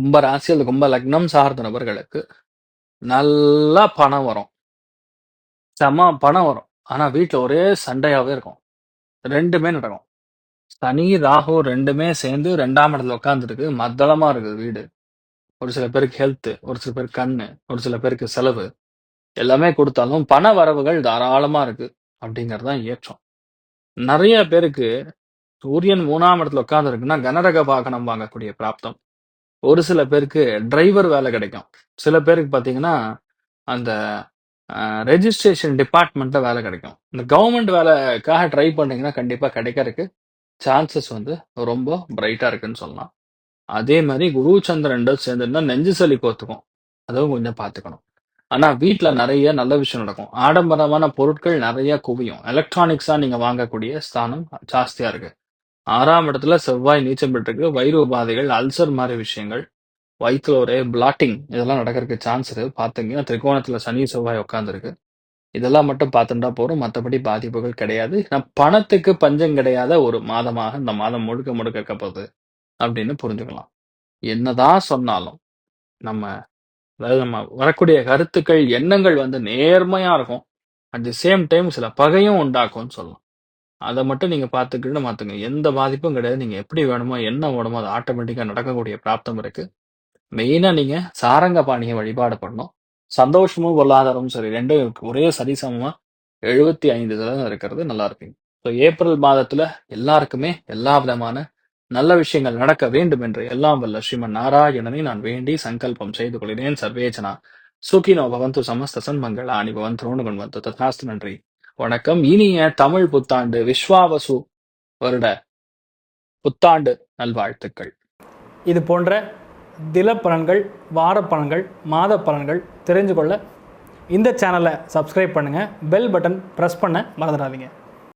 கும்ப ராசி அல்லது கும்ப லக்னம் சார்ந்த நபர்களுக்கு நல்லா பணம் வரும். செம பணம் வரும். ஆனா வீட்டில் ஒரே சண்டையாவே இருக்கும். ரெண்டுமே நடக்கும். சனி, ராகு ரெண்டுமே சேர்ந்து ரெண்டாம் இடத்துல உட்காந்துருக்கு மத்தளமா இருக்குது வீடு. ஒரு சில பேருக்கு ஹெல்த், ஒரு சில பேருக்கு கண்ணு, ஒரு சில பேருக்கு செலவு. எல்லாமே கொடுத்தாலும் பண வரவுகள் தாராளமா இருக்கு அப்படிங்கிறது தான் ஏற்றம். நிறைய பேருக்கு சூரியன் மூணாம் இடத்துல உட்காந்துருக்குன்னா கனரக வாகனம் வாங்கக்கூடிய பிராப்தம். ஒரு சில பேருக்கு டிரைவர் வேலை கிடைக்கும். சில பேருக்கு பார்த்தீங்கன்னா, அந்த ரெஜிஸ்ட்ரேஷன் டிபார்ட்மெண்ட்டில் வேலை கிடைக்கும். இந்த கவர்மெண்ட் வேலைக்காக ட்ரை பண்ணிங்கன்னா கண்டிப்பாக கிடைக்கிறதுக்கு சான்சஸ் வந்து ரொம்ப பிரைட்டாக இருக்குன்னு சொல்லலாம். அதே மாதிரி குரு, சந்திரன் 2ம் நெஞ்சு சளி கோர்த்துக்கும். அதுவும் கொஞ்சம் பார்த்துக்கணும். ஆனால் வீட்டில் நிறைய நல்ல விஷயம் நடக்கும். ஆடம்பரமான பொருட்கள் நிறைய குவியும். எலக்ட்ரானிக்ஸாக நீங்கள் வாங்கக்கூடிய ஸ்தானம் ஜாஸ்தியாக இருக்கு. ஆறாம் இடத்துல செவ்வாய் நீச்சம் பெற்றிருக்கு. வயிறு உபாதைகள், அல்சர் மாதிரி விஷயங்கள், வயிற்றுல ஒரு பிளாட்டிங் இதெல்லாம் நடக்கிறதுக்கு சான்ஸ் இருக்கு. பார்த்தீங்கன்னா திரிகோணத்துல சனி, செவ்வாய் உட்காந்துருக்கு இதெல்லாம் மட்டும் பார்த்துட்டா போதும். மற்றபடி பாதிப்புகள் கிடையாது. நான் பணத்துக்கு பஞ்சம் கிடையாத ஒரு மாதமாக இந்த மாதம் முழுக்க முழுக்க இருக்கப்போகுது அப்படின்னு புரிஞ்சுக்கலாம். என்னதான் சொன்னாலும், நம்ம அதாவது நம்ம வரக்கூடிய கருத்துக்கள், எண்ணங்கள் வந்து நேர்மையா இருக்கும். அட் தி சேம் டைம் சில பகையும் உண்டாக்கும்னு சொல்லலாம். அதை மட்டும் நீங்கள் பார்த்துக்கிட்டு மாற்றுங்க எந்த பாதிப்பும் கிடையாது. நீங்கள் எப்படி வேணுமோ, என்ன வேணுமோ அது ஆட்டோமேட்டிக்காக நடக்கக்கூடிய பிராப்தம் இருக்கு. நீங்கள் சாரங்க பாணியை வழிபாடு பண்ணணும். சந்தோஷமும், பொருளாதாரமும் சரி ரெண்டும் ஒரே சரிசமமாக எழுபத்தி ஐந்து தடவை இருக்கிறது நல்லா இருப்பீங்க. ஸோ ஏப்ரல் மாதத்தில் எல்லாருக்குமே எல்லா விதமான நல்ல விஷயங்கள் நடக்க வேண்டும் என்று எல்லாம் வல்ல ஸ்ரீமன் நாராயணனை நான் வேண்டி சங்கல்பம் செய்து கொள்கிறேன். சர்வேஜனா சுகினோ பவந்து சமஸ்த சன்மங்களாணி பவந்து ரோணுகுண்வந்து ததாஸ்து நன்றி. வணக்கம். இனிய தமிழ் புத்தாண்டு விஸ்வாவசு வருட புத்தாண்டு நல்வாழ்த்துக்கள். இது போன்ற தில பலன்கள் வார பலன்கள் மாத பலன்கள் தெரிஞ்சு கொள்ள இந்த சேனலை சப்ஸ்கிரைப் பண்ணுங்கள் பெல் பட்டன் ப்ரெஸ் பண்ண மறந்துடாதீங்க